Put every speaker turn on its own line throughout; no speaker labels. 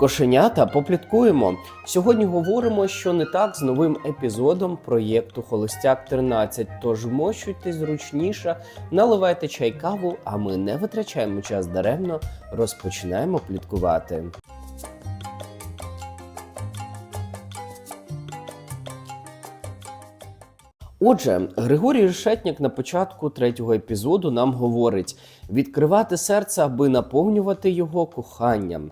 Кошенята попліткуємо. Сьогодні говоримо, що не так з новим епізодом проєкту Холостяк 13. Тож мощуйте зручніше, наливайте чай каву, а ми не витрачаємо час даремно, розпочинаємо пліткувати. Отже, Григорій Решетняк на початку третього епізоду нам говорить відкривати серце, аби наповнювати його коханням.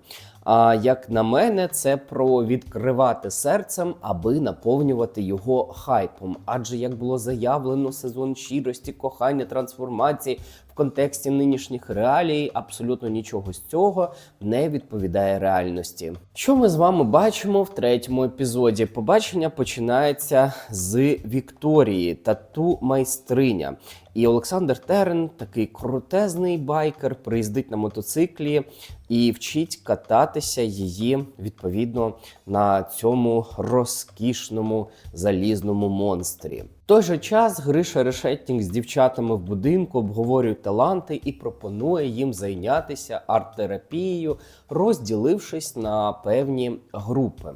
А як на мене, це про відкривати серцем, аби наповнювати його хайпом. Адже як було заявлено, сезон щирості, кохання, трансформації в контексті нинішніх реалій, абсолютно нічого з цього не відповідає реальності. Що ми з вами бачимо в третьому епізоді? Побачення починається з Вікторії, тату майстриня. І Олександр Терен, такий крутезний байкер, приїздить на мотоциклі і вчить кататися її відповідно на цьому розкішному залізному монстрі. В той же час Гриша Решетнік з дівчатами в будинку обговорює таланти і пропонує їм зайнятися арт-терапією, розділившись на певні групи.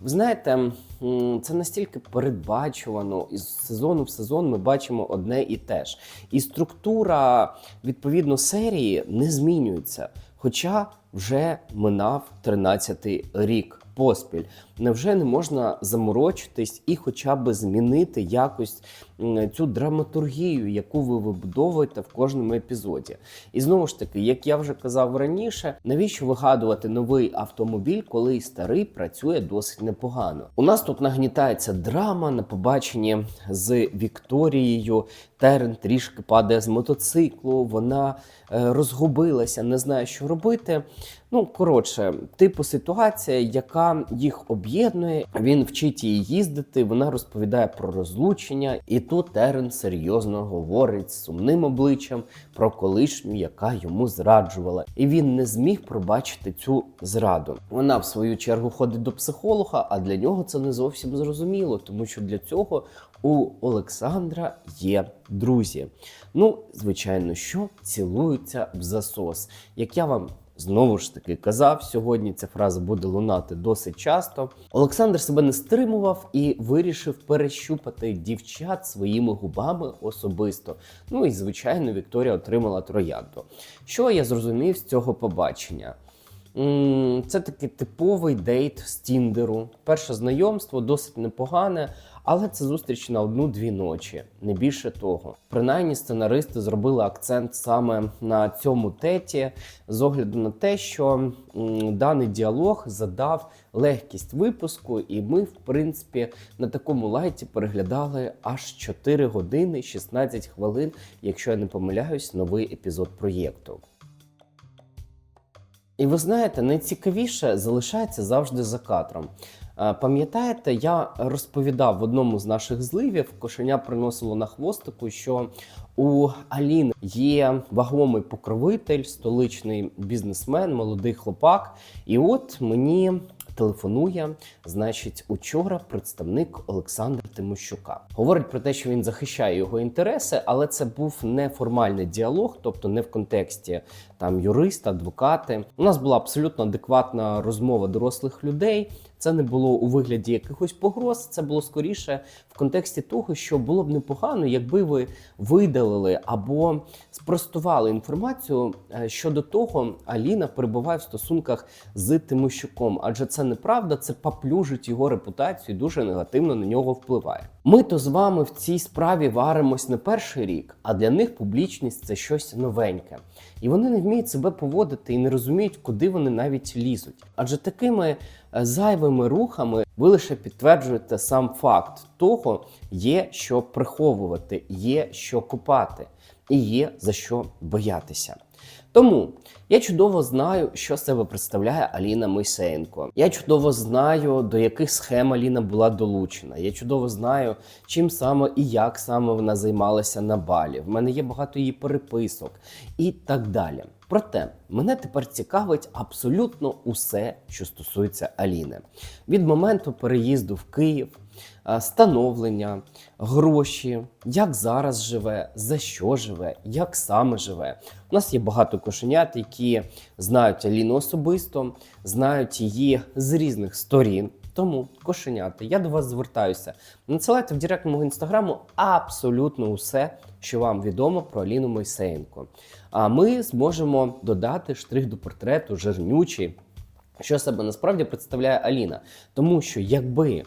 Ви знаєте, це настільки передбачувано, із сезону в сезон ми бачимо одне і те ж. І структура відповідно серії не змінюється. Хоча вже минав 13-й рік поспіль. Невже не можна заморочитись і хоча б змінити якось цю драматургію, яку ви вибудовуєте в кожному епізоді? І знову ж таки, як я вже казав раніше, навіщо вигадувати новий автомобіль, коли і старий працює досить непогано? У нас тут нагнітається драма на побаченні з Вікторією. Терен трішки падає з мотоциклу, вона е, розгубилася, не знає, що робити. Ну, коротше, типу ситуація, яка їх об'єднує. Він вчить її їздити. Вона розповідає про розлучення, і тут Терен серйозно говорить з сумним обличчям про колишню, яка йому зраджувала. І він не зміг пробачити цю зраду. Вона в свою чергу ходить до психолога, а для нього це не зовсім зрозуміло, тому що для цього у Олександра є друзі. Ну, звичайно, що цілуються в засос. Як я вам знову ж таки казав, сьогодні ця фраза буде лунати досить часто. Олександр себе не стримував і вирішив перещупати дівчат своїми губами особисто. Ну і звичайно, Вікторія отримала троянду. Що я зрозумів з цього побачення? Це такий типовий дейт з Тіндеру. Перше знайомство досить непогане, але це зустріч на одну-дві ночі, не більше того. Принаймні, сценаристи зробили акцент саме на цьому теті, з огляду на те, що даний діалог задав легкість випуску, і ми, в принципі, на такому лайті переглядали аж 4 години 16 хвилин, якщо я не помиляюсь, новий епізод проєкту. І ви знаєте, найцікавіше залишається завжди за кадром. Е, Пам'ятаєте, я розповідав в одному з наших зливів, кошеня приносило на хвостику, що у Аліни є вагомий покровитель, столичний бізнесмен, молодий хлопак. І от мені телефонує, значить, учора представник Олександра Тимощука. Говорить про те, що він захищає його інтереси, але це був неформальний діалог, тобто не в контексті там юриста, адвокати. У нас була абсолютно адекватна розмова дорослих людей. Це не було у вигляді якихось погроз, це було скоріше в контексті того, що було б непогано, якби ви видалили або спростували інформацію е, щодо того, Аліна перебуває в стосунках з Тимощуком, адже це неправда, це паплюжить його репутацію дуже негативно на нього впливає. Ми то з вами в цій справі варимось не перший рік, а для них публічність це щось новеньке. І вони не вміють себе поводити і не розуміють, куди вони навіть лізуть. Адже такими е, зайвими рухами ви лише підтверджуєте сам факт того, є що приховувати, є що купати, і є за що боятися. Тому я чудово знаю, що себе представляє Аліна Мойсеєнко. Я чудово знаю, до яких схем Аліна була долучена. Я чудово знаю, чим саме і як саме вона займалася на балі. В мене є багато її переписок і так далі. Проте мене тепер цікавить абсолютно усе, що стосується Аліни. Від моменту переїзду в Київ становлення, гроші, як зараз живе, за що живе, як саме живе. У нас є багато кошенят, які знають Аліну особисто, знають її з різних сторін. Тому кошенята, я до вас звертаюся. Надсилайте в директ мого інстаграму абсолютно усе, що вам відомо про Аліну Мойсеєнко. А ми зможемо додати штрих до портрету жирнючий, що себе насправді представляє Аліна. Тому що якби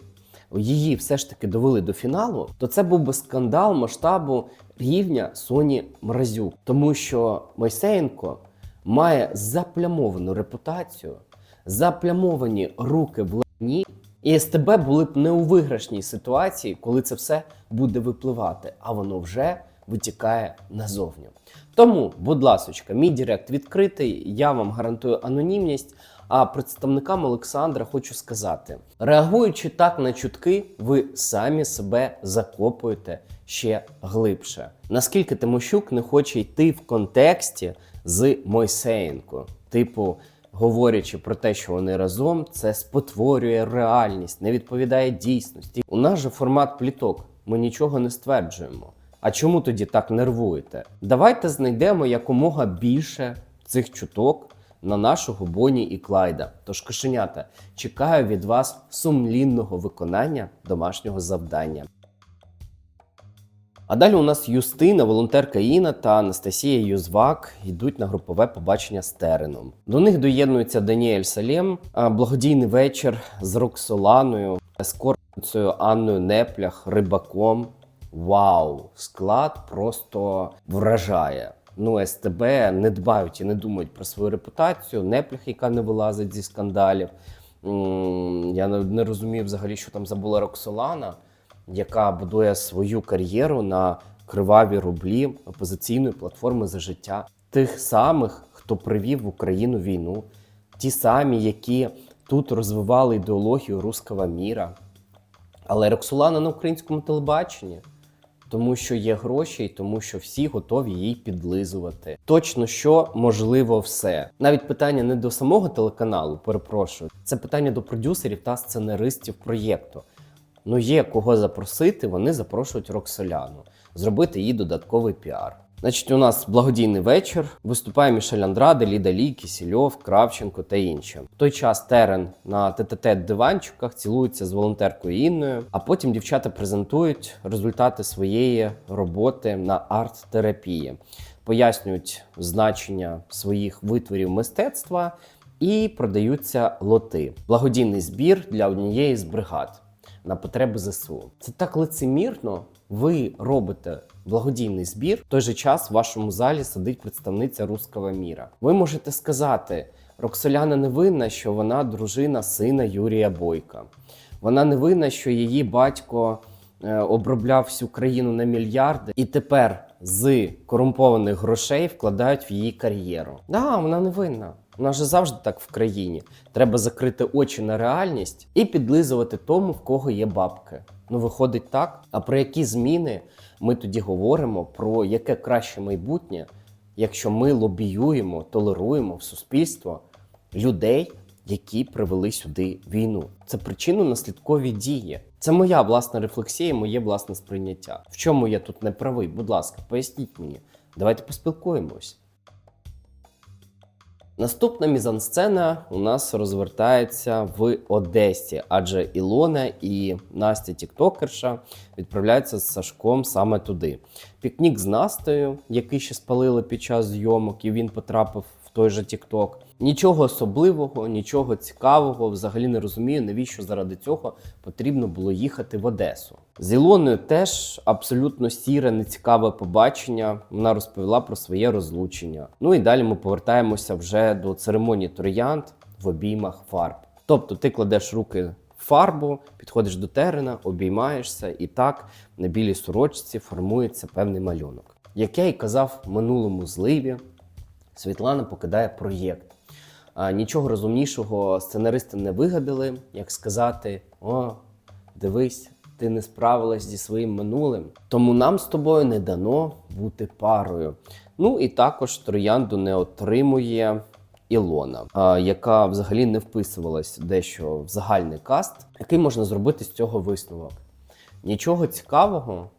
її все ж таки довели до фіналу, то це був би скандал масштабу рівня Соні Мразюк. Тому що Мойсеєнко має заплямовану репутацію, заплямовані руки в лані, і СТБ були б не у виграшній ситуації, коли це все буде випливати, а воно вже витікає назовню. Тому, будь ласочка, мій директ відкритий, я вам гарантую анонімність. А представникам Олександра хочу сказати: реагуючи так на чутки, ви самі себе закопуєте ще глибше. Наскільки Тимощук не хоче йти в контексті з Мойсеєнко, типу. Говорячи про те, що вони разом, це спотворює реальність, не відповідає дійсності. У нас же формат пліток. Ми нічого не стверджуємо. А чому тоді так нервуєте? Давайте знайдемо якомога більше цих чуток на нашого Боні і Клайда. Тож, кошенята, чекаю від вас сумлінного виконання домашнього завдання. А далі у нас Юстина, волонтерка Іна та Анастасія Юзвак йдуть на групове побачення з Тереном. До них доєднується Даніель Салєм, благодійний вечір з Роксоланою, ескортницею Анною Неплях, Рибаком. Вау! Склад просто вражає. Ну, СТБ не дбають і не думають про свою репутацію. Неплях, яка не вилазить зі скандалів. Я не розумію взагалі, що там забула Роксолана, яка будує свою кар'єру на криваві рублі опозиційної платформи за життя. Тих самих, хто привів в Україну війну, ті самі, які тут розвивали ідеологію руского міра. Але Роксолана на українському телебаченні тому що є гроші, і тому що всі готові їй підлизувати. Точно що можливо все. Навіть питання не до самого телеканалу, перепрошую, це питання до продюсерів та сценаристів проєкту. Ну є кого запросити, вони запрошують Роксоляну, зробити їй додатковий піар. Значить, у нас благодійний вечір. Виступає Мішель Андраде, Ліда Лі, Кісільов, Кравченко та інші. В той час Терен на ТТТ диванчиках цілується з волонтеркою Інною, а потім дівчата презентують результати своєї роботи на арт-терапії, пояснюють значення своїх витворів мистецтва і продаються лоти. Благодійний збір для однієї з бригад на потреби ЗСУ. Це так лицемірно. Ви робите благодійний збір. В той же час в вашому залі сидить представниця руского міра. Ви можете сказати, Роксоляна не винна, що вона дружина сина Юрія Бойка. Вона не винна, що її батько е, обробляв всю країну на мільярди, і тепер з корумпованих грошей вкладають в її кар'єру. Да, вона не винна. Вона ж завжди так в країні. Треба закрити очі на реальність і підлизувати тому, в кого є бабки. Ну, виходить так. А про які зміни ми тоді говоримо, про яке краще майбутнє, якщо ми лобіюємо, толеруємо в суспільство людей, які привели сюди війну? Це причинно-наслідкові дії. Це моя власна рефлексія, моє власне сприйняття. В чому я тут не правий? Будь ласка, поясніть мені. Давайте поспілкуємось. Наступна мізансцена у нас розвертається в Одесі, адже Ілона і Настя Тіктокерша відправляються з Сашком саме туди. Пікнік з Настею, який ще спалили під час зйомок, і він потрапив в той же Тікток. Нічого особливого, нічого цікавого. Взагалі не розумію, навіщо заради цього потрібно було їхати в Одесу. З Ілоною теж абсолютно сіре, нецікаве побачення. Вона розповіла про своє розлучення. Ну і далі ми повертаємося вже до церемонії троянд в обіймах фарб. Тобто ти кладеш руки фарбу, підходиш до терена, обіймаєшся, і так на білій сорочці формується певний малюнок. Як я й казав в минулому зливі, Світлана покидає проєкт. Нічого розумнішого сценаристи не вигадали, як сказати: О, дивись, ти не справилась зі своїм минулим. Тому нам з тобою не дано бути парою. Ну і також троянду не отримує Ілона, яка взагалі не вписувалась дещо в загальний каст. Який можна зробити з цього висновок? Нічого цікавого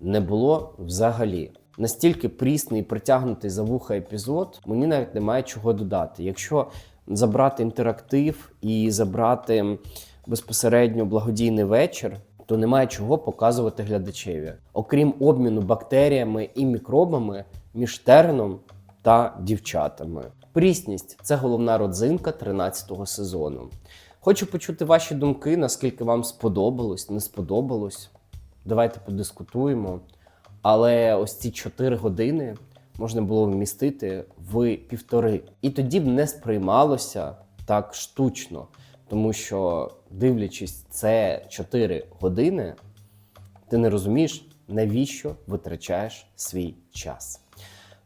не було взагалі. Настільки прісний і притягнутий за вуха епізод, мені навіть немає чого додати. Якщо забрати інтерактив і забрати безпосередньо благодійний вечір, то немає чого показувати глядачеві, окрім обміну бактеріями і мікробами між Тереном та дівчатами. Прісність це головна родзинка 13-го сезону. Хочу почути ваші думки, наскільки вам сподобалось, не сподобалось. Давайте подискутуємо. Але ось ці 4 години можна було вмістити в півтори. І тоді б не сприймалося так штучно, тому що, дивлячись це 4 години, ти не розумієш, навіщо витрачаєш свій час.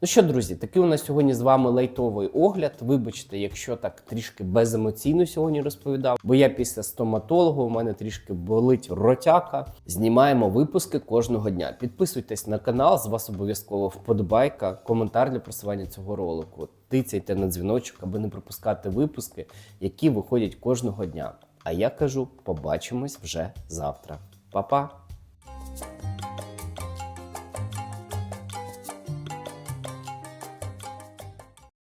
Ну що, друзі, такий у нас сьогодні з вами лайтовий огляд. Вибачте, якщо так трішки беземоційно сьогодні розповідав, бо я після стоматолога, у мене трішки болить ротяка. Знімаємо випуски кожного дня. Підписуйтесь на канал, з вас обов'язково вподобайка, коментар для просування цього ролику. Тицяйте на дзвіночок, аби не пропускати випуски, які виходять кожного дня. А я кажу, побачимось вже завтра. Па-па!